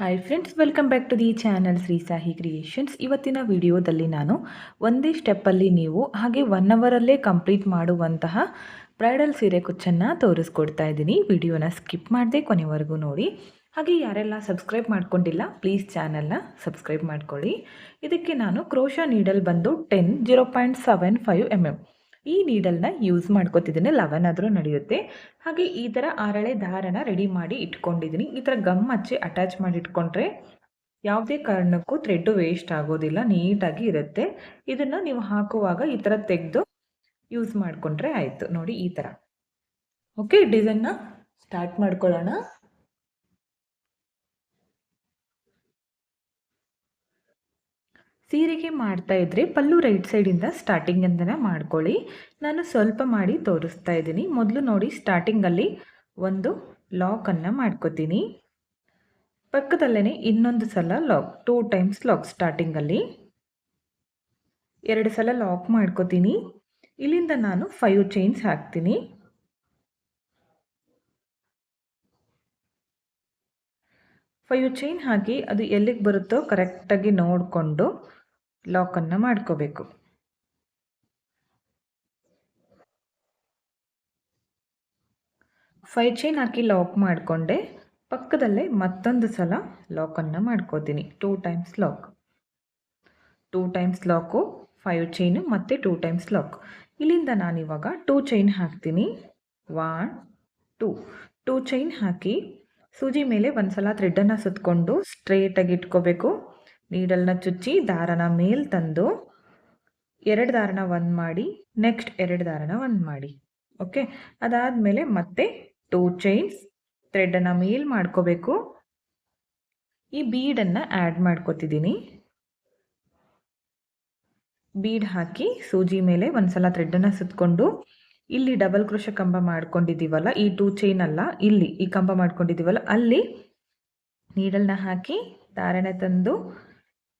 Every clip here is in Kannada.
Hi friends welcome back to the channel Shri Sahi creations ಇವತ್ತಿನ ವಿಡಿಯೋದಲ್ಲಿ ನಾನು ಒಂದೇ ಸ್ಟೆಪ್ಪಲ್ಲಿ ನೀವು ಹಾಗೆ ಒನ್ ಅವರಲ್ಲೇ ಕಂಪ್ಲೀಟ್ ಮಾಡುವಂತಹ ಬ್ರೈಡಲ್ ಸೀರೆ ಕುಚ್ಚನ್ನು ತೋರಿಸ್ಕೊಡ್ತಾ ಇದ್ದೀನಿ. ವಿಡಿಯೋನ ಸ್ಕಿಪ್ ಮಾಡದೆ ಕೊನೆವರೆಗೂ ನೋಡಿ. ಹಾಗೆ ಯಾರೆಲ್ಲ ಸಬ್ಸ್ಕ್ರೈಬ್ ಮಾಡ್ಕೊಂಡಿಲ್ಲ ಪ್ಲೀಸ್ ಚಾನಲ್ನ ಸಬ್ಸ್ಕ್ರೈಬ್ ಮಾಡ್ಕೊಳ್ಳಿ. ಇದಕ್ಕೆ ನಾನು ಕ್ರೋಶಾ ನೀಡಲ್ ಬಂದು ten zero point seven five M M ಈ ನೀಡಲ್ನ ಯೂಸ್ ಮಾಡ್ಕೋತಿದ್ದೀನಿ ಲವನ್ ಆದರೂ ನಡೆಯುತ್ತೆ. ಹಾಗೆ ಈ ಥರ ಆರಳೆ ದಾರನ ರೆಡಿ ಮಾಡಿ ಇಟ್ಕೊಂಡಿದ್ದೀನಿ ಈ ಥರ ಗಮ್ ಹಚ್ಚಿ ಅಟ್ಯಾಚ್ ಮಾಡಿ ಇಟ್ಕೊಂಡ್ರೆ ಯಾವುದೇ ಕಾರಣಕ್ಕೂ ಥ್ರೆಡ್ಡು ವೇಸ್ಟ್ ಆಗೋದಿಲ್ಲ, ನೀಟಾಗಿ ಇರುತ್ತೆ. ಇದನ್ನು ನೀವು ಹಾಕುವಾಗ ಈ ಥರ ತೆಗೆದು ಯೂಸ್ ಮಾಡಿಕೊಂಡ್ರೆ ಆಯಿತು. ನೋಡಿ ಈ ಥರ ಓಕೆ ಡಿಸೈನ್ನ ಸ್ಟಾರ್ಟ್ ಮಾಡ್ಕೊಳ್ಳೋಣ. ಸೀರೆಗೆ ಮಾಡ್ತಾ ಇದ್ರೆ ಪಲ್ಲು ರೈಟ್ ಸೈಡಿಂದ ಸ್ಟಾರ್ಟಿಂಗಿಂದನೇ ಮಾಡ್ಕೊಳ್ಳಿ. ನಾನು ಸ್ವಲ್ಪ ಮಾಡಿ ತೋರಿಸ್ತಾ ಇದ್ದೀನಿ. ಮೊದಲು ನೋಡಿ ಸ್ಟಾರ್ಟಿಂಗಲ್ಲಿ ಒಂದು ಲಾಕನ್ನು ಮಾಡ್ಕೋತೀನಿ. ಪಕ್ಕದಲ್ಲೇ ಇನ್ನೊಂದು ಸಲ ಲಾಕ್ ಟೂ ಟೈಮ್ಸ್ ಲಾಕ್ ಸ್ಟಾರ್ಟಿಂಗಲ್ಲಿ ಎರಡು ಸಲ ಲಾಕ್ ಮಾಡ್ಕೋತೀನಿ. ಇಲ್ಲಿಂದ ನಾನು ಫೈವ್ ಚೈನ್ಸ್ ಹಾಕ್ತೀನಿ. ಫೈವ್ ಚೈನ್ ಹಾಕಿ ಅದು ಎಲ್ಲಿಗೆ ಬರುತ್ತೋ ಕರೆಕ್ಟಾಗಿ ನೋಡಿಕೊಂಡು ಲಾಕನ್ನು ಮಾಡ್ಕೋಬೇಕು. ಫೈವ್ ಚೈನ್ ಹಾಕಿ ಲಾಕ್ ಮಾಡಿಕೊಂಡೆ. ಪಕ್ಕದಲ್ಲೇ ಮತ್ತೊಂದು ಸಲ ಲಾಕನ್ನು ಮಾಡ್ಕೋತೀನಿ. Two times lock two times lock five chain ಮತ್ತು ಟೂ ಟೈಮ್ಸ್ ಲಾಕ್ ಇಲ್ಲಿಂದ ನಾನಿವಾಗ ಟೂ ಚೈನ್ ಹಾಕ್ತೀನಿ. ಒನ್ ಟೂ ಟೂ ಚೈನ್ ಹಾಕಿ ಸೂಜಿ ಮೇಲೆ ಒಂದು ಸಲ ಥ್ರೆಡ್ಡನ್ನು ಸುತ್ತಕೊಂಡು ಸ್ಟ್ರೇಟಾಗಿ ಇಟ್ಕೋಬೇಕು. ನೀಡಲ್ನ ಚುಚ್ಚಿ ದಾರನ ಮೇಲ್ ತಂದು ಎರಡು ದಾರನ ಒಂದು ಮಾಡಿ ನೆಕ್ಸ್ಟ್ ಎರಡು ದಾರನ ಒಂದು ಮಾಡಿ. ಓಕೆ ಅದಾದಮೇಲೆ ಮತ್ತೆ ಟೂ ಚೈನ್ಸ್ ಥ್ರೆಡನ್ನು ಮೇಲ್ ಮಾಡ್ಕೋಬೇಕು. ಈ ಬೀಡನ್ನು ಆ್ಯಡ್ ಮಾಡ್ಕೋತಿದ್ದೀನಿ. ಬೀಡ್ ಹಾಕಿ ಸೂಜಿ ಮೇಲೆ ಒಂದ್ಸಲ ಥ್ರೆಡನ್ನು ಸುತ್ತಕೊಂಡು ಇಲ್ಲಿ ಡಬಲ್ ಕೃಷ ಕಂಬ ಮಾಡ್ಕೊಂಡಿದ್ದೀವಲ್ಲ, ಈ ಟೂ ಚೈನ್ ಅಲ್ಲ, ಇಲ್ಲಿ ಈ ಕಂಬ ಮಾಡ್ಕೊಂಡಿದ್ದೀವಲ್ಲ, ಅಲ್ಲಿ ನೀಡಲ್ನ ಹಾಕಿ ದಾರನ ತಂದು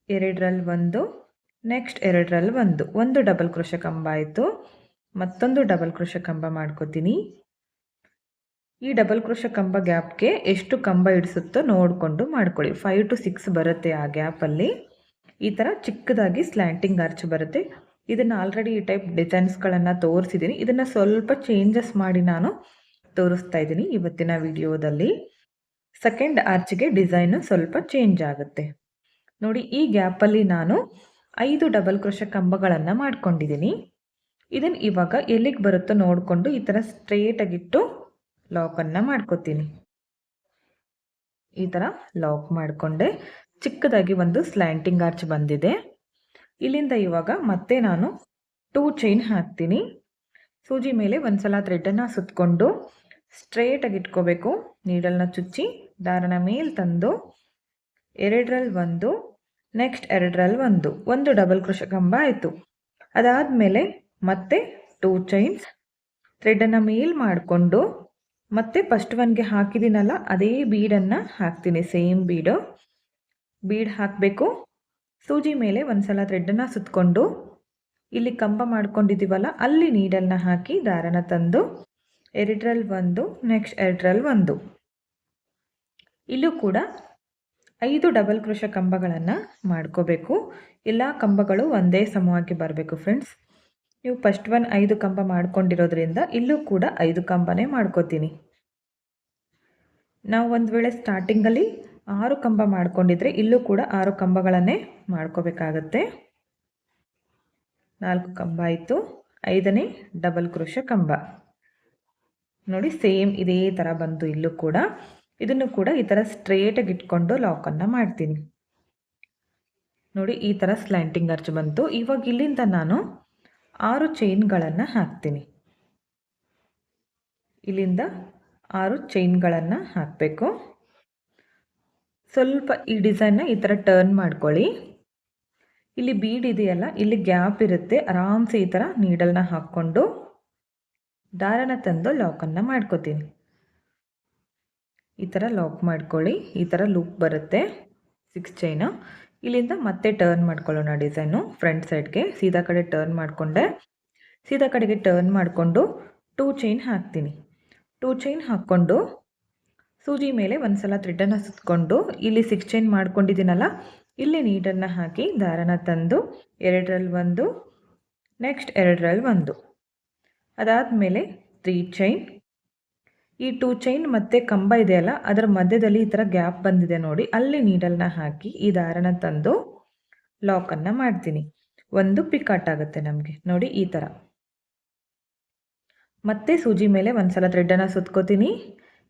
ಎರಡರಲ್ಲಿ ಒಂದು ನೆಕ್ಸ್ಟ್ ಎರಡರಲ್ಲಿ ಒಂದು. ಒಂದು ಡಬಲ್ ಕೃಷ ಕಂಬ ಆಯಿತು. ಮತ್ತೊಂದು ಡಬಲ್ ಕೃಷ ಕಂಬ ಮಾಡ್ಕೋತೀನಿ. ಈ ಡಬಲ್ ಕೃಷ ಕಂಬ ಗ್ಯಾಪ್ಗೆ ಎಷ್ಟು ಕಂಬ ಇಡಿಸುತ್ತೋ ನೋಡಿಕೊಂಡು ಮಾಡ್ಕೊಳ್ಳಿ. ಫೈವ್ ಟು ಸಿಕ್ಸ್ ಬರುತ್ತೆ ಆ ಗ್ಯಾಪಲ್ಲಿ. ಈ ಥರ ಚಿಕ್ಕದಾಗಿ ಸ್ಲ್ಯಾಂಟಿಂಗ್ ಆರ್ಚ್ ಬರುತ್ತೆ. ಇದನ್ನು ಆಲ್ರೆಡಿ ಈ ಟೈಪ್ ಡಿಸೈನ್ಸ್ಗಳನ್ನು ತೋರಿಸಿದ್ದೀನಿ ಇದನ್ನು ಸ್ವಲ್ಪ ಚೇಂಜಸ್ ಮಾಡಿ ನಾನು ತೋರಿಸ್ತಾ ಇದ್ದೀನಿ ಇವತ್ತಿನ ವಿಡಿಯೋದಲ್ಲಿ ಸೆಕೆಂಡ್ ಆರ್ಚ್ಗೆ ಡಿಸೈನು ಸ್ವಲ್ಪ ಚೇಂಜ್ ಆಗುತ್ತೆ. ನೋಡಿ, ಈ ಗ್ಯಾಪಲ್ಲಿ ನಾನು ಐದು ಡಬಲ್ ಕ್ರೋಶ ಕಂಬಗಳನ್ನು ಮಾಡ್ಕೊಂಡಿದ್ದೀನಿ ಇದನ್ನು ಇವಾಗ ಎಲ್ಲಿಗೆ ಬರುತ್ತೋ ನೋಡಿಕೊಂಡು ಈ ಥರ ಸ್ಟ್ರೇಟಾಗಿಟ್ಟು ಲಾಕನ್ನು ಮಾಡ್ಕೋತೀನಿ. ಈ ಥರ ಲಾಕ್ ಮಾಡಿಕೊಂಡೆ. ಚಿಕ್ಕದಾಗಿ ಒಂದು ಸ್ಲ್ಯಾಂಟಿಂಗ್ ಆರ್ಚ್ ಬಂದಿದೆ. ಇಲ್ಲಿಂದ ಇವಾಗ ಮತ್ತೆ ನಾನು ಟೂ ಚೈನ್ ಹಾಕ್ತೀನಿ. ಸೂಜಿ ಮೇಲೆ ಒಂದು ಸಲ ಥ್ರೆಡ್ಡನ್ನು ಸುತ್ತಕೊಂಡು ಸ್ಟ್ರೇಟಾಗಿ ಇಟ್ಕೋಬೇಕು. ನೀಡಲ್ನ ಚುಚ್ಚಿ, ದಾರನ ಮೇಲೆ ತಂದು ಎರಡರಲ್ಲಿ ಒಂದು ನೆಕ್ಸ್ಟ್ ಎರಡರಲ್ಲಿ ಒಂದು. ಒಂದು ಡಬಲ್ ಕ್ರೋಶ ಕಂಬ ಆಯಿತು. ಅದಾದಮೇಲೆ ಮತ್ತೆ ಟೂ ಚೈನ್ಸ್ ಥ್ರೆಡನ್ನು ಮೇಲ್ ಮಾಡಿಕೊಂಡು ಮತ್ತೆ ಫಸ್ಟ್ ಒನ್ಗೆ ಹಾಕಿದ್ದೀನಲ್ಲ ಅದೇ ಬೀಡನ್ನು ಹಾಕ್ತೀನಿ ಸೇಮ್ ಬೀಡು ಬೀಡ್ ಹಾಕಬೇಕು. ಸೂಜಿ ಮೇಲೆ ಒಂದು ಸಲ ಥ್ರೆಡ್ಡನ್ನು ಸುತ್ತಕೊಂಡು ಇಲ್ಲಿ ಕಂಬ ಮಾಡ್ಕೊಂಡಿದ್ದೀವಲ್ಲ ಅಲ್ಲಿ ನೀಡಲ್ನ ಹಾಕಿ ದಾರನ ತಂದು ಎರಡರಲ್ಲಿ ಒಂದು ನೆಕ್ಸ್ಟ್ ಎರಡರಲ್ಲಿ ಒಂದು. ಇಲ್ಲೂ ಕೂಡ ಐದು ಡಬಲ್ ಕೃಷ ಕಂಬಗಳನ್ನು ಮಾಡ್ಕೋಬೇಕು. ಎಲ್ಲ ಕಂಬಗಳು ಒಂದೇ ಸಮವಾಗಿ ಬರಬೇಕು ಫ್ರೆಂಡ್ಸ್ ನೀವು ಫಸ್ಟ್ ಒನ್ ಐದು ಕಂಬ ಮಾಡ್ಕೊಂಡಿರೋದ್ರಿಂದ ಇಲ್ಲೂ ಕೂಡ ಐದು ಕಂಬನೇ ಮಾಡ್ಕೋತೀನಿ. ನಾವು ಒಂದು ವೇಳೆ ಸ್ಟಾರ್ಟಿಂಗಲ್ಲಿ ಆರು ಕಂಬ ಮಾಡ್ಕೊಂಡಿದ್ರೆ ಇಲ್ಲೂ ಕೂಡ ಆರು ಕಂಬಗಳನ್ನೇ ಮಾಡ್ಕೋಬೇಕಾಗತ್ತೆ. ನಾಲ್ಕು ಕಂಬ ಆಯಿತು. ಐದನೇ ಡಬಲ್ ಕ್ರೋಶ ಕಂಬ. ನೋಡಿ ಸೇಮ್ ಇದೇ ಥರ ಬಂತು ಇಲ್ಲೂ ಕೂಡ ಇದನ್ನು ಕೂಡ ಈ ಥರ ಸ್ಟ್ರೇಟಾಗಿ ಇಟ್ಕೊಂಡು ಲಾಕನ್ನು ಮಾಡ್ತೀನಿ. ನೋಡಿ, ಈ ಥರ ಸ್ಲ್ಯಾಂಟಿಂಗ್ ಅರ್ಚ್ ಬಂತು. ಇವಾಗ ಇಲ್ಲಿಂದ ನಾನು ಆರು ಚೈನ್ಗಳನ್ನು ಹಾಕ್ತೀನಿ. ಇಲ್ಲಿಂದ ಆರು ಚೈನ್ಗಳನ್ನು ಹಾಕಬೇಕು. ಸ್ವಲ್ಪ ಈ ಡಿಸೈನ್ನ ಈ ಥರ ಟರ್ನ್ ಮಾಡ್ಕೊಳ್ಳಿ. ಇಲ್ಲಿ ಬೀಡ್ ಇದೆಯಲ್ಲ, ಇಲ್ಲಿ ಗ್ಯಾಪ್ ಇರುತ್ತೆ. ಆರಾಮ್ಸೆ ಈ ಥರ ನೀಡಲ್ನ ಹಾಕ್ಕೊಂಡು ದಾರನ ತಂದು ಲಾಕನ್ನು ಮಾಡ್ಕೋತೀನಿ. ಈ ಥರ ಲಾಕ್ ಮಾಡ್ಕೊಳ್ಳಿ. ಈ ಥರ ಲುಕ್ ಬರುತ್ತೆ. ಸಿಕ್ಸ್ ಚೈನು ಇಲ್ಲಿಂದ ಮತ್ತೆ ಟರ್ನ್ ಮಾಡ್ಕೊಳ್ಳೋಣ ಡಿಸೈನು ಫ್ರಂಟ್ ಸೈಡ್ಗೆ ಸೀದಾ ಕಡೆ ಟರ್ನ್ ಮಾಡಿಕೊಂಡೆ. ಸೀದಾ ಕಡೆಗೆ ಟರ್ನ್ ಮಾಡಿಕೊಂಡು ಟೂ ಚೈನ್ ಹಾಕ್ತೀನಿ. ಟೂ ಚೈನ್ ಹಾಕ್ಕೊಂಡು ಸೂಜಿ ಮೇಲೆ ಒಂದು ಸಲ ಥ್ರೆಡನ್ನು ಸುತ್ತಕೊಂಡು ಇಲ್ಲಿ ಸಿಕ್ಸ್ ಚೈನ್ ಮಾಡ್ಕೊಂಡಿದ್ದೀನಲ್ಲ, ಇಲ್ಲಿ ನೀಟನ್ನು ಹಾಕಿ ದಾರನ ತಂದು ಎರಡರಲ್ಲಿ ಒಂದು ನೆಕ್ಸ್ಟ್ ಎರಡರಲ್ಲಿ ಒಂದು. ಅದಾದಮೇಲೆ ತ್ರೀ ಚೈನ್ ಈ ಟೂ ಚೈನ್ ಮತ್ತು ಕಂಬ ಇದೆಯಲ್ಲ, ಅದರ ಮಧ್ಯದಲ್ಲಿ ಈ ಥರ ಗ್ಯಾಪ್ ಬಂದಿದೆ ನೋಡಿ. ಅಲ್ಲಿ ನೀಡಲ್ನ ಹಾಕಿ ಈ ದಾರನ ತಂದು ಲಾಕನ್ನು ಮಾಡ್ತೀನಿ. ಒಂದು ಪಿಕಾಟ್ ಆಗುತ್ತೆ ನಮಗೆ. ನೋಡಿ ಈ ಥರ ಮತ್ತೆ ಸೂಜಿ ಮೇಲೆ ಒಂದು ಸಲ ಥ್ರೆಡ್ಡನ್ನು ಸುತ್ಕೋತೀನಿ.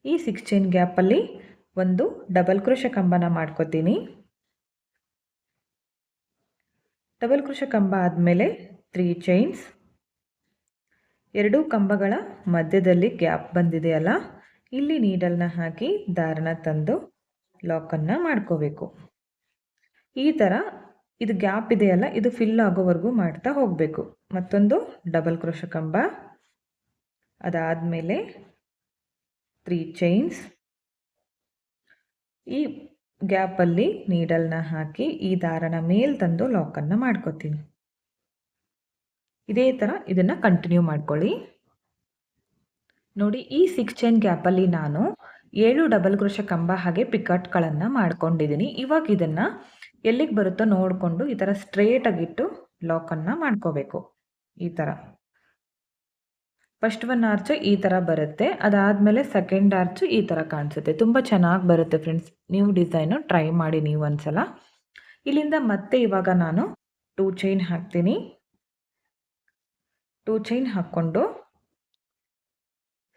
ಈ ಸಿಕ್ಸ್ ಚೈನ್ ಗ್ಯಾಪಲ್ಲಿ ಒಂದು ಡಬಲ್ ಕೃಷ ಕಂಬನ ಮಾಡ್ಕೋತೀನಿ. ಡಬಲ್ ಕೃಷ ಕಂಬ ಆದಮೇಲೆ ತ್ರೀ ಚೈನ್ಸ್ ಎರಡೂ ಕಂಬಗಳ ಮಧ್ಯದಲ್ಲಿ ಗ್ಯಾಪ್ ಬಂದಿದೆಯಲ್ಲ ಇಲ್ಲಿ ನೀಡಲ್ನ ಹಾಕಿ ದಾರನ ತಂದು ಲಾಕನ್ನು ಮಾಡ್ಕೋಬೇಕು. ಈ ಥರ ಇದು ಗ್ಯಾಪ್ ಇದೆಯಲ್ಲ ಇದು ಫಿಲ್ ಆಗೋವರೆಗೂ ಮಾಡ್ತಾ ಹೋಗಬೇಕು. ಮತ್ತೊಂದು ಡಬಲ್ ಕ್ರೋಶ ಕಂಬ. ಅದಾದಮೇಲೆ ತ್ರೀ ಚೈನ್ಸ್ ಈ ಗ್ಯಾಪಲ್ಲಿ ನೀಡಲ್ನ ಹಾಕಿ ಈ ದಾರನ ಮೇಲೆ ತಂದು ಲಾಕನ್ನು ಮಾಡ್ಕೋತೀನಿ. ಇದೇ ಥರ ಇದನ್ನು ಕಂಟಿನ್ಯೂ ಮಾಡ್ಕೊಳ್ಳಿ. ನೋಡಿ, ಈ ಸಿಕ್ಸ್ ಚೈನ್ ಗ್ಯಾಪಲ್ಲಿ ನಾನು ಏಳು ಡಬಲ್ ಕ್ರೋಶ ಕಂಬ ಹಾಗೆ ಪಿಕಟ್ಗಳನ್ನು ಮಾಡ್ಕೊಂಡಿದ್ದೀನಿ. ಇವಾಗ ಇದನ್ನು ಎಲ್ಲಿಗೆ ಬರುತ್ತೋ ನೋಡಿಕೊಂಡು ಈ ಥರ ಸ್ಟ್ರೇಟಾಗಿಟ್ಟು ಲಾಕನ್ನು ಮಾಡ್ಕೋಬೇಕು. ಈ ಥರ ಫಸ್ಟ್ ಒನ್ ಆರ್ಚ್ ಈ ಥರ ಬರುತ್ತೆ. ಅದಾದಮೇಲೆ ಸೆಕೆಂಡ್ ಆರ್ಚ್ ಈ ಥರ ಕಾಣಿಸುತ್ತೆ. ತುಂಬ ಚೆನ್ನಾಗಿ ಬರುತ್ತೆ ಫ್ರೆಂಡ್ಸ್ ನೀವು ಡಿಸೈನು ಟ್ರೈ ಮಾಡಿ ನೀವು ಒಂದ್ಸಲ. ಇಲ್ಲಿಂದ ಮತ್ತೆ ಇವಾಗ ನಾನು ಟೂ ಚೈನ್ ಹಾಕ್ತೀನಿ. ಟೂ ಚೈನ್ ಹಾಕ್ಕೊಂಡು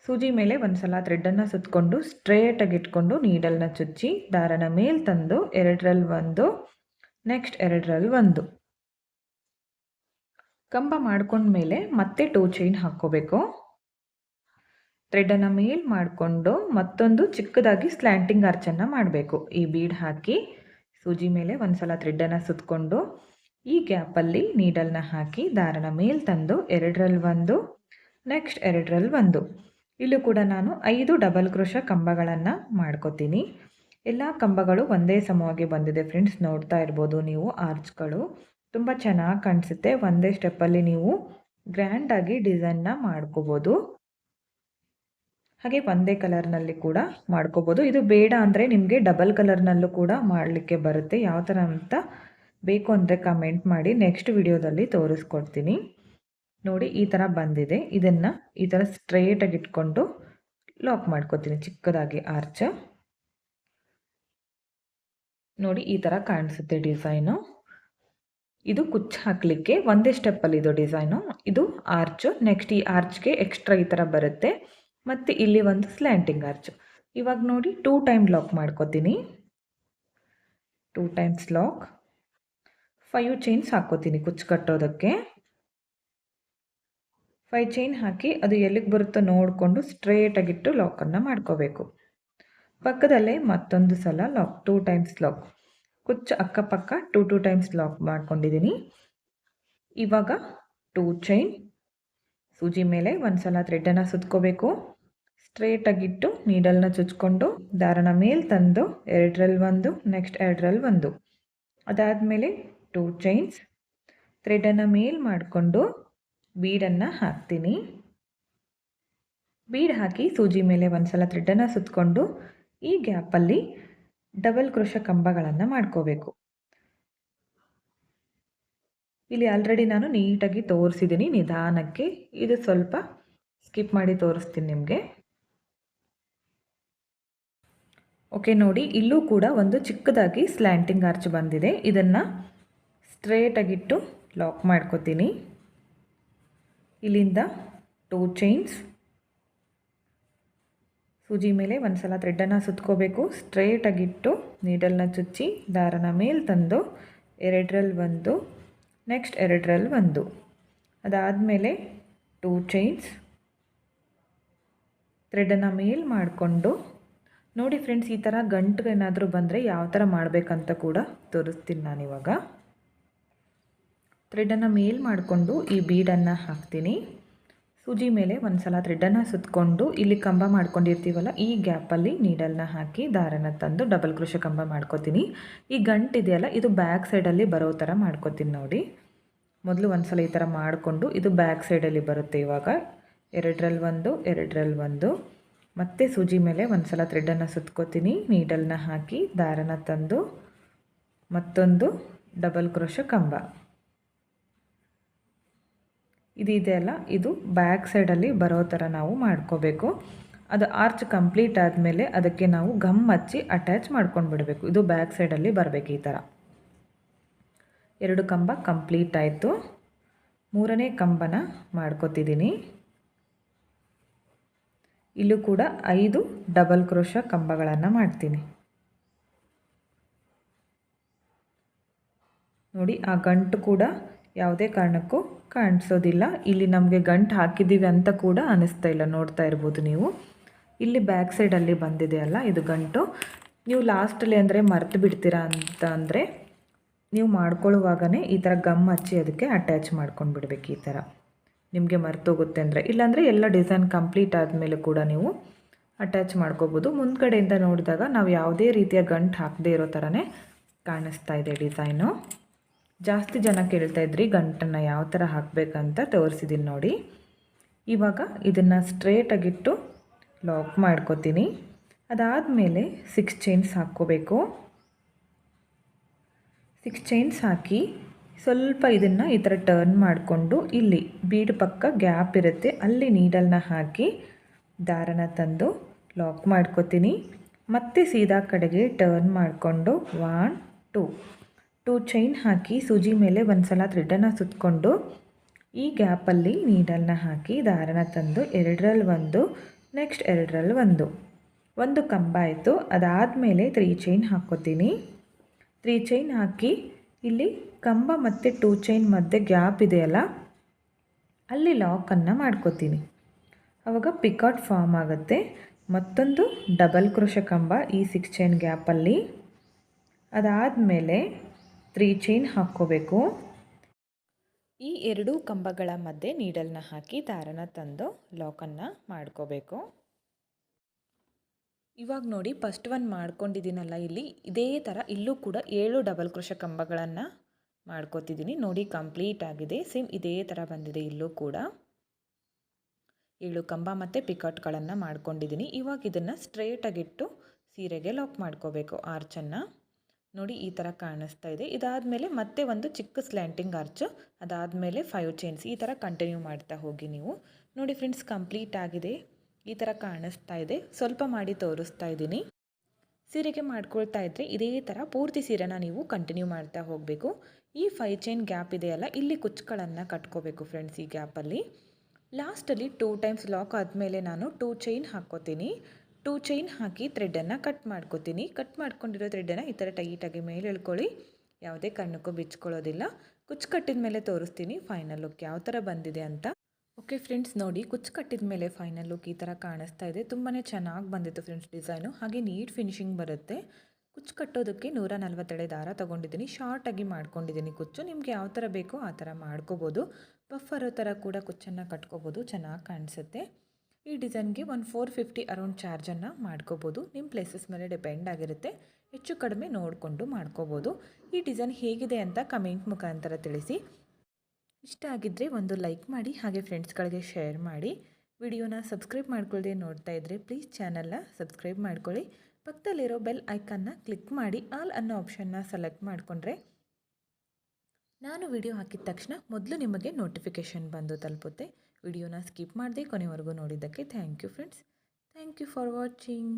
ಸೂಜಿ ಮೇಲೆ ಒಂದು ಸಲ ಥ್ರೆಡ್ಡನ್ನು ಸುತ್ತಕೊಂಡು ಸ್ಟ್ರೇಟಾಗಿ ಇಟ್ಕೊಂಡು ನೀಡಲ್ನ ಚುಚ್ಚಿ ದಾರನ ಮೇಲೆ ತಂದು ಎರಡರಲ್ಲಿ ಒಂದು ನೆಕ್ಸ್ಟ್ ಎರಡರಲ್ಲಿ ಒಂದು. ಕಂಬ ಮಾಡ್ಕೊಂಡ್ಮೇಲೆ ಮತ್ತೆ ಟೂ ಚೈನ್ ಹಾಕ್ಕೋಬೇಕು. ಥ್ರೆಡನ್ನು ಮೇಲ್ ಮಾಡಿಕೊಂಡು ಮತ್ತೊಂದು ಚಿಕ್ಕದಾಗಿ ಸ್ಲ್ಯಾಂಟಿಂಗ್ ಅರ್ಚನ್ನು ಮಾಡಬೇಕು. ಈ ಬೀಡ್ ಹಾಕಿ ಸೂಜಿ ಮೇಲೆ ಒಂದು ಸಲ ಥ್ರೆಡ್ಡನ್ನು ಸುತ್ತಕೊಂಡು ಈ ಗ್ಯಾಪಲ್ಲಿ ನೀಡಲ್ನ ಹಾಕಿ ದಾರನ ಮೇಲೆ ತಂದು ಎರಡರಲ್ಲಿ ಒಂದು ನೆಕ್ಸ್ಟ್ ಎರಡರಲ್ಲಿ ಒಂದು. ಇಲ್ಲೂ ಕೂಡ ನಾನು ಐದು ಡಬಲ್ ಕ್ರೋಶ ಕಂಬಗಳನ್ನು ಮಾಡ್ಕೋತೀನಿ. ಎಲ್ಲ ಕಂಬಗಳು ಒಂದೇ ಸಮವಾಗಿ ಬಂದಿದೆ ಫ್ರೆಂಡ್ಸ್ ನೋಡ್ತಾ ಇರ್ಬೋದು ನೀವು ಆರ್ಚ್ಗಳು ತುಂಬ ಚೆನ್ನಾಗಿ ಕಾಣಿಸುತ್ತೆ. ಒಂದೇ ಸ್ಟೆಪ್ಪಲ್ಲಿ ನೀವು ಗ್ರ್ಯಾಂಡಾಗಿ ಡಿಸೈನ್ನ ಮಾಡ್ಕೋಬೋದು. ಹಾಗೆ ಒಂದೇ ಕಲರ್ನಲ್ಲಿ ಕೂಡ ಮಾಡ್ಕೋಬೋದು. ಇದು ಬೇಡ ಅಂದರೆ ನಿಮಗೆ ಡಬಲ್ ಕಲರ್ನಲ್ಲೂ ಕೂಡ ಮಾಡಲಿಕ್ಕೆ ಬರುತ್ತೆ. ಯಾವ ಥರ ಅಂತ ಬೇಕು ಅಂದರೆ ಕಮೆಂಟ್ ಮಾಡಿ ನೆಕ್ಸ್ಟ್ ವಿಡಿಯೋದಲ್ಲಿ ತೋರಿಸ್ಕೊಡ್ತೀನಿ. ನೋಡಿ, ಈ ಥರ ಬಂದಿದೆ. ಇದನ್ನು ಈ ಥರ ಸ್ಟ್ರೇಟಾಗಿ ಇಟ್ಕೊಂಡು ಲಾಕ್ ಮಾಡ್ಕೋತೀನಿ, ಚಿಕ್ಕದಾಗಿ ಆರ್ಚ್ ನೋಡಿ, ಈ ಥರ ಕಾಣಿಸುತ್ತೆ ಡಿಸೈನು ಇದು ಕುಚ್ಚು ಹಾಕಲಿಕ್ಕೆ ಒಂದೇ ಸ್ಟೆಪ್ಪಲ್ಲಿ ಇದು ಡಿಸೈನು ಇದು ಆರ್ಚು ನೆಕ್ಸ್ಟ್ ಈ ಆರ್ಚ್ಗೆ ಎಕ್ಸ್ಟ್ರಾ ಈ ಥರ ಬರುತ್ತೆ. ಮತ್ತು ಇಲ್ಲಿ ಒಂದು ಸ್ಲ್ಯಾಂಟಿಂಗ್ ಆರ್ಚು ಇವಾಗ ನೋಡಿ ಟೂ ಟೈಮ್ ಲಾಕ್ ಮಾಡ್ಕೋತೀನಿ. Two times lock five chains ಹಾಕ್ಕೋತೀನಿ ಕುಚ್ಚು ಕಟ್ಟೋದಕ್ಕೆ. ಫೈವ್ ಚೈನ್ ಹಾಕಿ ಅದು ಎಲ್ಲಿಗೆ ಬರುತ್ತೋ ನೋಡಿಕೊಂಡು ಸ್ಟ್ರೇಟಾಗಿಟ್ಟು ಲಾಕನ್ನು ಮಾಡ್ಕೋಬೇಕು. ಪಕ್ಕದಲ್ಲೇ ಮತ್ತೊಂದು ಸಲ ಲಾಕ್ ಟೂ ಟೈಮ್ಸ್ ಲಾಕ್ ಕುಚ್ಚು ಅಕ್ಕಪಕ್ಕ ಟೂ ಟೂ ಟೈಮ್ಸ್ ಲಾಕ್ ಮಾಡ್ಕೊಂಡಿದ್ದೀನಿ ಇವಾಗ ಟೂ ಚೈನ್ ಸೂಜಿ ಮೇಲೆ ಒಂದು ಸಲ ಥ್ರೆಡ್ಡನ್ನು ಸುತ್ಕೋಬೇಕು. ಸ್ಟ್ರೇಟಾಗಿಟ್ಟು ನೀಡಲ್ನ ಚುಚ್ಕೊಂಡು ದಾರನ ಮೇಲೆ ತಂದು ಎರಡರಲ್ಲಿ ಒಂದು ನೆಕ್ಸ್ಟ್ ಎರಡರಲ್ಲಿ ಒಂದು. ಅದಾದಮೇಲೆ ಟೂ ಚೈನ್ಸ್ ಥ್ರೆಡನ್ನು ಮೇಲ್ ಮಾಡಿಕೊಂಡು ಬೀಡನ್ನು ಹಾಕ್ತೀನಿ. ಬೀಡ್ ಹಾಕಿ ಸೂಜಿ ಮೇಲೆ ಒಂದು ಸಲ ಥ್ರೆಡನ್ನು ಸುತ್ತಕೊಂಡು ಈ ಗ್ಯಾಪಲ್ಲಿ ಡಬಲ್ ಕೃಷ ಕಂಬಗಳನ್ನು ಮಾಡ್ಕೋಬೇಕು. ಇಲ್ಲಿ ಆಲ್ರೆಡಿ ನಾನು ನೀಟಾಗಿ ತೋರಿಸಿದ್ದೀನಿ ನಿಧಾನಕ್ಕೆ. ಇದು ಸ್ವಲ್ಪ ಸ್ಕಿಪ್ ಮಾಡಿ ತೋರಿಸ್ತೀನಿ ನಿಮಗೆ. ಓಕೆ ನೋಡಿ, ಇಲ್ಲೂ ಕೂಡ ಒಂದು ಚಿಕ್ಕದಾಗಿ ಸ್ಲ್ಯಾಂಟಿಂಗ್ ಆರ್ಚ್ ಬಂದಿದೆ. ಇದನ್ನು ಸ್ಟ್ರೇಟಾಗಿಟ್ಟು ಲಾಕ್ ಮಾಡ್ಕೋತೀನಿ. ಇಲ್ಲಿಂದ ಟೂ ಚೈನ್ಸ್ ಸೂಜಿ ಮೇಲೆ ಒಂದು ಸಲ ಥ್ರೆಡ್ಡನ್ನು ಸುತ್ಕೋಬೇಕು. ಸ್ಟ್ರೇಟಾಗಿಟ್ಟು ನೀಡಲ್ನ ಚುಚ್ಚಿ ದಾರನ ಮೇಲೆ ತಂದು ಎರಡರಲ್ಲಿ ಒಂದು ನೆಕ್ಸ್ಟ್ ಎರಡರಲ್ಲಿ ಒಂದು. ಅದಾದಮೇಲೆ ಟೂ ಚೈನ್ಸ್ ಥ್ರೆಡ್ಡನ್ನು ಮೇಲ್ ಮಾಡಿಕೊಂಡು, ನೋಡಿ ಫ್ರೆಂಡ್ಸ್ ಈ ಥರ ಗಂಟು ಏನಾದರೂ ಬಂದರೆ ಯಾವ ಥರ ಮಾಡಬೇಕಂತ ಕೂಡ ತೋರಿಸ್ತೀನಿ ನಾನಿವಾಗ. ಥ್ರೆಡನ್ನು ಮೇಲ್ ಮಾಡಿಕೊಂಡು ಈ ಬೀಡನ್ನು ಹಾಕ್ತೀನಿ. ಸೂಜಿ ಮೇಲೆ ಒಂದು ಸಲ ಥ್ರೆಡನ್ನು ಸುತ್ತಕೊಂಡು ಇಲ್ಲಿ ಕಂಬ ಮಾಡ್ಕೊಂಡಿರ್ತೀವಲ್ಲ, ಈ ಗ್ಯಾಪಲ್ಲಿ ನೀಡಲ್ನ ಹಾಕಿ ದಾರನ ತಂದು ಡಬಲ್ ಕೃಷಿ ಕಂಬ ಮಾಡ್ಕೋತೀನಿ. ಈ ಗಂಟಿದೆಯಲ್ಲ, ಇದು ಬ್ಯಾಕ್ ಸೈಡಲ್ಲಿ ಬರೋ ಥರ ಮಾಡ್ಕೋತೀನಿ ನೋಡಿ. ಮೊದಲು ಒಂದು ಸಲ ಈ ಥರ ಮಾಡಿಕೊಂಡು ಇದು ಬ್ಯಾಕ್ ಸೈಡಲ್ಲಿ ಬರುತ್ತೆ ಇವಾಗ. ಎರಡರಲ್ಲಿ ಒಂದು ಎರಡರಲ್ಲಿ ಒಂದು. ಮತ್ತೆ ಸೂಜಿ ಮೇಲೆ ಒಂದು ಸಲ ಥ್ರೆಡನ್ನು ಸುತ್ಕೋತೀನಿ. ನೀಡಲ್ನ ಹಾಕಿ ದಾರನ ತಂದು ಮತ್ತೊಂದು ಡಬಲ್ ಕ್ರೋಶ ಕಂಬ. ಇದು ಅಲ್ಲ, ಇದು ಬ್ಯಾಕ್ ಸೈಡಲ್ಲಿ ಬರೋ ಥರ ನಾವು ಮಾಡ್ಕೋಬೇಕು. ಅದು ಆರ್ಚ್ ಕಂಪ್ಲೀಟ್ ಆದಮೇಲೆ ಅದಕ್ಕೆ ನಾವು ಗಮ್ ಹಚ್ಚಿ ಅಟ್ಯಾಚ್ ಮಾಡ್ಕೊಂಡು ಬಿಡಬೇಕು. ಇದು ಬ್ಯಾಕ್ ಸೈಡಲ್ಲಿ ಬರಬೇಕು ಈ ಥರ ಎರಡು ಕಂಬ ಕಂಪ್ಲೀಟ್ ಆಯಿತು. ಮೂರನೇ ಕಂಬನ ಮಾಡ್ಕೋತಿದ್ದೀನಿ. ಇಲ್ಲೂ ಕೂಡ ಐದು ಡಬಲ್ ಕ್ರೋಶ ಕಂಬಗಳನ್ನು ಮಾಡ್ತೀನಿ. ನೋಡಿ, ಆ ಗಂಟು ಕೂಡ ಯಾವುದೇ ಕಾರಣಕ್ಕೂ ಕಾಣಿಸೋದಿಲ್ಲ. ಇಲ್ಲಿ ನಮಗೆ ಗಂಟು ಹಾಕಿದ್ದೀವಿ ಅಂತ ಕೂಡ ಅನಿಸ್ತಾ ಇಲ್ಲ. ನೋಡ್ತಾ ಇರ್ಬೋದು ನೀವು. ಇಲ್ಲಿ ಬ್ಯಾಕ್ ಸೈಡಲ್ಲಿ ಬಂದಿದೆ ಅಲ್ಲ ಇದು ಗಂಟು. ನೀವು ಲಾಸ್ಟಲ್ಲಿ ಅಂದರೆ ಮರೆತು ಬಿಡ್ತೀರಾ ಅಂತ ಅಂದರೆ ನೀವು ಮಾಡ್ಕೊಳ್ಳುವಾಗನೇ ಈ ಥರ ಗಮ್ ಹಚ್ಚಿ ಅದಕ್ಕೆ ಅಟ್ಯಾಚ್ ಮಾಡ್ಕೊಂಡು ಬಿಡಬೇಕು ಈ ಥರ ನಿಮಗೆ ಮರ್ತೋಗುತ್ತೆ ಅಂದರೆ. ಇಲ್ಲಾಂದರೆ ಎಲ್ಲ ಡಿಸೈನ್ ಕಂಪ್ಲೀಟ್ ಆದಮೇಲೆ ಕೂಡ ನೀವು ಅಟ್ಯಾಚ್ ಮಾಡ್ಕೋಬೋದು. ಮುಂದ್ಗಡೆಯಿಂದ ನೋಡಿದಾಗ ನಾವು ಯಾವುದೇ ರೀತಿಯ ಗಂಟು ಹಾಕದೇ ಇರೋ ಥರನೇ ಕಾಣಿಸ್ತಾ ಇದೆ ಡಿಸೈನು ಜಾಸ್ತಿ ಜನ ಕೇಳ್ತಾ ಇದ್ರಿ, ಗಂಟನ್ನು ಯಾವ ಥರ ಹಾಕಬೇಕಂತ ತೋರಿಸಿದ್ದೀನಿ ನೋಡಿ. ಇವಾಗ ಇದನ್ನು ಸ್ಟ್ರೇಟಾಗಿಟ್ಟು ಲಾಕ್ ಮಾಡ್ಕೋತೀನಿ. ಅದಾದಮೇಲೆ ಸಿಕ್ಸ್ ಚೈನ್ಸ್ ಹಾಕ್ಕೋಬೇಕು. ಸಿಕ್ಸ್ ಚೈನ್ಸ್ ಹಾಕಿ ಸ್ವಲ್ಪ ಇದನ್ನು ಈ ಥರ ಟರ್ನ್ ಮಾಡಿಕೊಂಡು ಇಲ್ಲಿ ಬೀಡ್ ಪಕ್ಕ ಗ್ಯಾಪ್ ಇರುತ್ತೆ, ಅಲ್ಲಿ ನೀಡಲ್ನ ಹಾಕಿ ದಾರನ ತಂದು ಲಾಕ್ ಮಾಡ್ಕೋತೀನಿ. ಮತ್ತೆ ಸೀದಾ ಕಡೆಗೆ ಟರ್ನ್ ಮಾಡಿಕೊಂಡು ಒನ್ ಟೂ ಟೂ ಚೈನ್ ಹಾಕಿ ಸೂಜಿ ಮೇಲೆ ಒಂದು ಸಲ ಥ್ರೆಡನ್ನು ಸುತ್ತಕೊಂಡು ಈ ಗ್ಯಾಪಲ್ಲಿ ನೀಡಲ್ನ ಹಾಕಿ ದಾರನ ತಂದು ಎರಡರಲ್ಲಿ ಒಂದು, ನೆಕ್ಸ್ಟ್ ಎರಡರಲ್ಲಿ ಒಂದು. ಒಂದು ಕಂಬ ಆಯಿತು ಅದಾದಮೇಲೆ ತ್ರೀ ಚೈನ್ ಹಾಕ್ಕೋತೀನಿ ತ್ರೀ ಚೈನ್ ಹಾಕಿ ಇಲ್ಲಿ ಕಂಬ ಮತ್ತು ಟೂ ಚೈನ್ ಮಧ್ಯೆ ಗ್ಯಾಪ್ ಇದೆಯಲ್ಲ, ಅಲ್ಲಿ ಲಾಕನ್ನು ಮಾಡ್ಕೋತೀನಿ. ಆವಾಗ ಪಿಕಾಟ್ ಫಾರ್ಮ್ ಆಗುತ್ತೆ. ಮತ್ತೊಂದು ಡಬಲ್ ಕ್ರೋಶ ಕಂಬ ಈ ಸಿಕ್ಸ್ ಚೈನ್ ಗ್ಯಾಪಲ್ಲಿ. ಅದಾದಮೇಲೆ ತ್ರೀ ಚೈನ್ ಹಾಕ್ಕೋಬೇಕು. ಈ ಎರಡೂ ಕಂಬಗಳ ಮಧ್ಯೆ ನೀಡಲ್ನ ಹಾಕಿ ದಾರನ ತಂದು ಲಾಕನ್ನು ಮಾಡ್ಕೋಬೇಕು. ಇವಾಗ ನೋಡಿ ಫಸ್ಟ್ ಒನ್ ಮಾಡ್ಕೊಂಡಿದ್ದೀನಲ್ಲ ಇಲ್ಲಿ. ಇದೇ ಥರ ಇಲ್ಲೂ ಕೂಡ ಏಳು ಡಬಲ್ ಕ್ರೋಶ ಕಂಬಗಳನ್ನು ಮಾಡ್ಕೋತಿದ್ದೀನಿ. ನೋಡಿ ಕಂಪ್ಲೀಟ್ ಆಗಿದೆ. ಸೇಮ್ ಇದೇ ಥರ ಬಂದಿದೆ ಇಲ್ಲೂ ಕೂಡ. ಏಳು ಕಂಬ ಮತ್ತು ಪಿಕಟ್ಗಳನ್ನು ಮಾಡ್ಕೊಂಡಿದ್ದೀನಿ. ಇವಾಗ ಇದನ್ನು ಸ್ಟ್ರೇಟಾಗಿಟ್ಟು ಸೀರೆಗೆ ಲಾಕ್ ಮಾಡ್ಕೋಬೇಕು ಆರ್ಚನ್ನು. ನೋಡಿ ಈ ಥರ ಕಾಣಿಸ್ತಾ ಇದೆ. ಇದಾದಮೇಲೆ ಮತ್ತೆ ಒಂದು ಚಿಕ್ಕ ಸ್ಲ್ಯಾಂಟಿಂಗ್ ಆರ್ಚು ಅದಾದಮೇಲೆ ಫೈವ್ ಚೈನ್ಸ್ ಈ ಥರ ಕಂಟಿನ್ಯೂ ಮಾಡ್ತಾ ಹೋಗಿ ನೀವು. ನೋಡಿ ಫ್ರೆಂಡ್ಸ್ ಕಂಪ್ಲೀಟ್ ಆಗಿದೆ. ಈ ಥರ ಕಾಣಿಸ್ತಾ ಇದೆ. ಸ್ವಲ್ಪ ಮಾಡಿ ತೋರಿಸ್ತಾ ಇದ್ದೀನಿ. ಸೀರೆಗೆ ಮಾಡ್ಕೊಳ್ತಾ ಇದ್ದರೆ ಇದೇ ಥರ ಪೂರ್ತಿ ಸೀರೆನ ನೀವು ಕಂಟಿನ್ಯೂ ಮಾಡ್ತಾ ಹೋಗಬೇಕು. ಈ ಫೈವ್ ಚೈನ್ ಗ್ಯಾಪ್ ಇದೆಯಲ್ಲ ಇಲ್ಲಿ ಕುಚ್ಚುಗಳನ್ನು ಕಟ್ಕೋಬೇಕು ಫ್ರೆಂಡ್ಸ್ ಈ ಗ್ಯಾಪಲ್ಲಿ ಲಾಸ್ಟಲ್ಲಿ ಟೂ ಟೈಮ್ಸ್ ಲಾಕ್ ಆದಮೇಲೆ ನಾನು ಟೂ ಚೈನ್ ಹಾಕ್ಕೋತೀನಿ. ಟೂ ಚೈನ್ ಹಾಕಿ ಥ್ರೆಡನ್ನು ಕಟ್ ಮಾಡ್ಕೋತೀನಿ. ಕಟ್ ಮಾಡ್ಕೊಂಡಿರೋ ಥ್ರೆಡ್ಡನ್ನು ಈ ಥರ ಟೈಟಾಗಿ ಮೇಲೆ ಎಳ್ಕೊಳ್ಳಿ. ಯಾವುದೇ ಕಣ್ಣಕ್ಕೂ ಬಿಚ್ಕೊಳ್ಳೋದಿಲ್ಲ. ಕುಚ್ಚು ಕಟ್ಟಿದ ಮೇಲೆ ತೋರಿಸ್ತೀನಿ ಫೈನಲ್ ಲುಕ್ ಯಾವ ಥರ ಬಂದಿದೆ ಅಂತ. ಓಕೆ ಫ್ರೆಂಡ್ಸ್ ನೋಡಿ ಕುಚ್ಚು ಕಟ್ಟಿದ ಮೇಲೆ ಫೈನಲ್ ಲುಕ್ ಈ ಥರ ಕಾಣಿಸ್ತಾ ಇದೆ. ತುಂಬಾ ಚೆನ್ನಾಗಿ ಬಂದಿತ್ತು ಫ್ರೆಂಡ್ಸ್ ಡಿಸೈನು ಹಾಗೆ ನೀಟ್ ಫಿನಿಶಿಂಗ್ ಬರುತ್ತೆ. ಕುಚ್ಚು ಕಟ್ಟೋದಕ್ಕೆ ನೂರ ನಲ್ವತ್ತೆಡೆ ದಾರ ತೊಗೊಂಡಿದ್ದೀನಿ. ಶಾರ್ಟಾಗಿ ಮಾಡ್ಕೊಂಡಿದ್ದೀನಿ ಕುಚ್ಚು. ನಿಮಗೆ ಯಾವ ಥರ ಬೇಕೋ ಆ ಥರ ಮಾಡ್ಕೋಬೋದು. ಪಫರೋ ಥರ ಕೂಡ ಕುಚ್ಚನ್ನು ಕಟ್ಕೋಬೋದು. ಚೆನ್ನಾಗಿ ಕಾಣಿಸುತ್ತೆ. ಈ ಡಿಸೈನ್ಗೆ ಒಂದು ಫೋರ್ ಫಿಫ್ಟಿ ಅರೌಂಡ್ ಚಾರ್ಜನ್ನು ಮಾಡ್ಕೋಬೋದು. ನಿಮ್ಮ ಪ್ಲೇಸಸ್ ಮೇಲೆ ಡಿಪೆಂಡ್ ಆಗಿರುತ್ತೆ. ಹೆಚ್ಚು ಕಡಿಮೆ ನೋಡಿಕೊಂಡು ಮಾಡ್ಕೋಬೋದು. ಈ ಡಿಸೈನ್ ಹೇಗಿದೆ ಅಂತ ಕಮೆಂಟ್ ಮುಖಾಂತರ ತಿಳಿಸಿ. ಇಷ್ಟ ಆಗಿದ್ದರೆ ಒಂದು ಲೈಕ್ ಮಾಡಿ, ಹಾಗೆ ಫ್ರೆಂಡ್ಸ್ಗಳಿಗೆ ಶೇರ್ ಮಾಡಿ. ವಿಡಿಯೋನ ಸಬ್ಸ್ಕ್ರೈಬ್ ಮಾಡ್ಕೊಳ್ಳದೆ ನೋಡ್ತಾ ಇದ್ದರೆ ಪ್ಲೀಸ್ ಚಾನಲ್ನ ಸಬ್ಸ್ಕ್ರೈಬ್ ಮಾಡ್ಕೊಳ್ಳಿ. ಪಕ್ಕದಲ್ಲಿರೋ ಬೆಲ್ ಐಕನ್ನ ಕ್ಲಿಕ್ ಮಾಡಿ, ಆಲ್ ಅನ್ನೋ ಆಪ್ಷನ್ನ ಸೆಲೆಕ್ಟ್ ಮಾಡಿಕೊಂಡ್ರೆ ನಾನು ವಿಡಿಯೋ ಹಾಕಿದ ತಕ್ಷಣ ಮೊದಲು ನಿಮಗೆ ನೋಟಿಫಿಕೇಷನ್ ಬಂದು ತಲುಪುತ್ತೆ. ವಿಡಿಯೋನ ಸ್ಕಿಪ್ ಮಾಡದೆ ಕೊನೆವರೆಗೂ ನೋಡಿದ್ದಕ್ಕೆ thank you friends thank you for watching